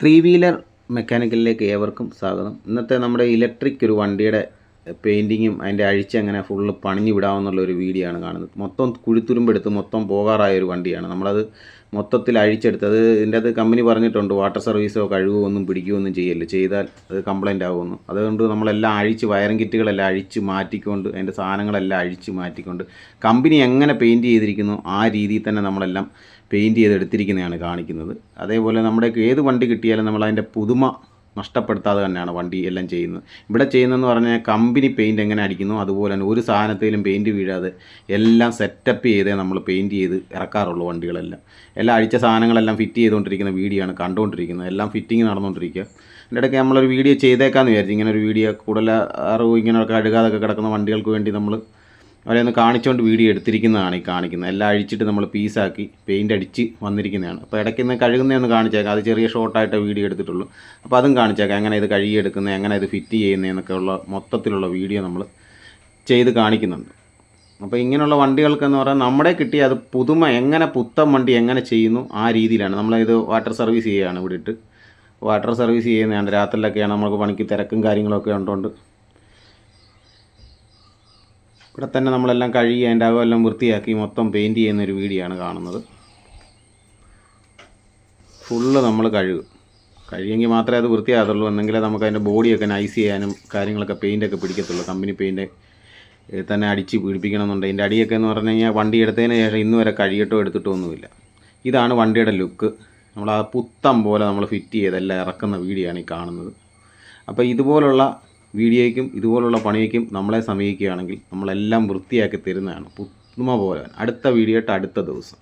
Three wheeler മെക്കാനിക്കലിലേക്ക് ഏവർക്കും സ്വാഗതം. ഇന്നത്തെ നമ്മുടെ ഇലക്ട്രിക് ഒരു വണ്ടിയുടെ പെയിന്റിങ്ങും അതിന്റെ അഴിച്ച് അങ്ങനെ ഫുള്ള് പണിഞ്ഞു വിടാമെന്നുള്ള ഒരു വീഡിയോ ആണ് കാണുന്നത്. മൊത്തം കുഴിത്തുരുമ്പെടുത്ത് മൊത്തം പോകാറായ ഒരു വണ്ടിയാണ്. നമ്മളത് മൊത്തത്തിൽ അഴിച്ചെടുത്തത് ഇതിന്റെ അത് കമ്പനി പറഞ്ഞിട്ടുണ്ട് വാട്ടർ സർവീസോ കഴിവോ ഒന്നും പിടിക്കുകയോ ഒന്നും ചെയ്യല്ല. ചെയ്താൽ അത് കംപ്ലൈന്റ് ആകുമെന്ന് അതുകൊണ്ട് നമ്മളെല്ലാം അഴിച്ച് വയറിംഗ് കിറ്റുകളെല്ലാം അഴിച്ച് മാറ്റിക്കൊണ്ട് അതിന്റെ സാധനങ്ങളെല്ലാം അഴിച്ച് മാറ്റിക്കൊണ്ട് കമ്പനി എങ്ങനെ പെയിന്റ് ചെയ്തിരിക്കുന്നു ആ രീതിയിൽ തന്നെ നമ്മളെല്ലാം പെയിന്റ് ചെയ്തെടുത്തിരിക്കുന്നതാണ് കാണിക്കുന്നത്. അതേപോലെ നമ്മുടെ ഏത് വണ്ടി കിട്ടിയാലും നമ്മൾ അതിന്റെ പുതുമ നഷ്ടപ്പെടുത്താതെ തന്നെയാണ് വണ്ടി എല്ലാം ചെയ്യുന്നത്. ഇവിടെ ചെയ്യുന്നതെന്ന് പറഞ്ഞാൽ കമ്പനി പെയിന്റ് എങ്ങനെ അടിക്കുന്നു അതുപോലെ തന്നെ ഒരു സാധനത്തിലും പെയിന്റ് വീഴാതെ എല്ലാം സെറ്റപ്പ് ചെയ്തേ നമ്മൾ പെയിന്റ് ചെയ്ത് ഇറക്കാറുള്ളൂ വണ്ടികളെല്ലാം. എല്ലാം അഴിച്ച സാധനങ്ങളെല്ലാം ഫിറ്റ് ചെയ്തുകൊണ്ടിരിക്കുന്ന വീഡിയോ ആണ് കണ്ടുകൊണ്ടിരിക്കുന്നത്. എല്ലാം ഫിറ്റിംഗ് നടന്നുകൊണ്ടിരിക്കുക. അതിന്റെ ഇടയ്ക്ക് നമ്മളൊരു വീഡിയോ ചെയ്തേക്കാമെന്ന് വിചാരിച്ചു. ഇങ്ങനെ ഒരു വീഡിയോ കൂടുതൽ അറിവ് ഇങ്ങനെയൊക്കെ അഴുകാതൊക്കെ കിടക്കുന്ന വണ്ടികൾക്ക് വേണ്ടി നമ്മൾ അവരെ ഒന്ന് കാണിച്ചുകൊണ്ട് വീഡിയോ എടുത്തിരിക്കുന്നതാണ് ഈ കാണിക്കുന്നത്. എല്ലാം അഴിച്ചിട്ട് നമ്മൾ പീസാക്കി പെയിന്റ് അടിച്ച് വന്നിരിക്കുന്നതാണ്. അപ്പോൾ ഇടയ്ക്ക് നിന്ന് കഴുകുന്നതൊന്ന് കാണിച്ചേക്കാം. അത് ചെറിയ ഷോർട്ടായിട്ട് വീഡിയോ എടുത്തിട്ടുള്ളൂ. അപ്പോൾ അതും കാണിച്ചേക്കാം. എങ്ങനെ ഇത് കഴുകിയെടുക്കുന്നത് എങ്ങനെ ഇത് ഫിറ്റ് ചെയ്യുന്നതെന്നൊക്കെ ഉള്ള മൊത്തത്തിലുള്ള വീഡിയോ നമ്മൾ ചെയ്ത് കാണിക്കുന്നുണ്ട്. അപ്പോൾ ഇങ്ങനെയുള്ള വണ്ടികൾക്കെന്ന് പറഞ്ഞാൽ നമ്മുടെ കിട്ടിയ അത് പുതുമ എങ്ങനെ പുത്തൻ വണ്ടി എങ്ങനെ ചെയ്യുന്നു ആ രീതിയിലാണ്. നമ്മളിത് വാട്ടർ സർവീസ് ചെയ്യുകയാണ് ഇവിടെ ഇട്ട്. വാട്ടർ സർവീസ് ചെയ്യുന്നതാണ്. രാത്രിയിലൊക്കെയാണ് നമുക്ക് പണിക്ക് തിരക്കും കാര്യങ്ങളൊക്കെ ഉണ്ടോണ്ട് ഇവിടെ തന്നെ നമ്മളെല്ലാം കഴുകി അതിന്റെ അകമെല്ലാം വൃത്തിയാക്കി മൊത്തം പെയിന്റ് ചെയ്യുന്നൊരു വീഡിയോ ആണ് കാണുന്നത്. ഫുള്ള് നമ്മൾ കഴുകും. കഴിയുമെങ്കിൽ മാത്രമേ അത് വൃത്തിയാകത്തുള്ളൂ. എന്നെങ്കിലേ നമുക്ക് അതിന്റെ ബോഡിയൊക്കെ നൈസ് ചെയ്യാനും കാര്യങ്ങളൊക്കെ പെയിന്റൊക്കെ പിടിക്കത്തുള്ളൂ. കമ്പനി പെയിന്റ് തന്നെ അടിച്ച് പിടിപ്പിക്കണമെന്നുണ്ട് അതിന്റെ അടിയൊക്കെ എന്ന് പറഞ്ഞു കഴിഞ്ഞാൽ വണ്ടി എടുത്തതിന് ശേഷം ഇന്ന് വരെ കഴുകിയിട്ടോ എടുത്തിട്ടോ ഒന്നുമില്ല. ഇതാണ് വണ്ടിയുടെ ലുക്ക് നമ്മൾ ആ പുത്തം പോലെ നമ്മൾ ഫിറ്റ് ചെയ്തെല്ലാം ഇറക്കുന്ന വീഡിയോ ആണ് ഈ കാണുന്നത്. അപ്പോൾ ഇതുപോലുള്ള വീഡിയോയ്ക്കും ഇതുപോലുള്ള പണിയേക്കും നമ്മളെ സമീപിക്കുകയാണെങ്കിൽ നമ്മളെല്ലാം വൃത്തിയാക്കി തരുന്നതാണ്. പുത്തുമ പോലെ അടുത്ത വീഡിയോ അടുത്ത ദിവസം.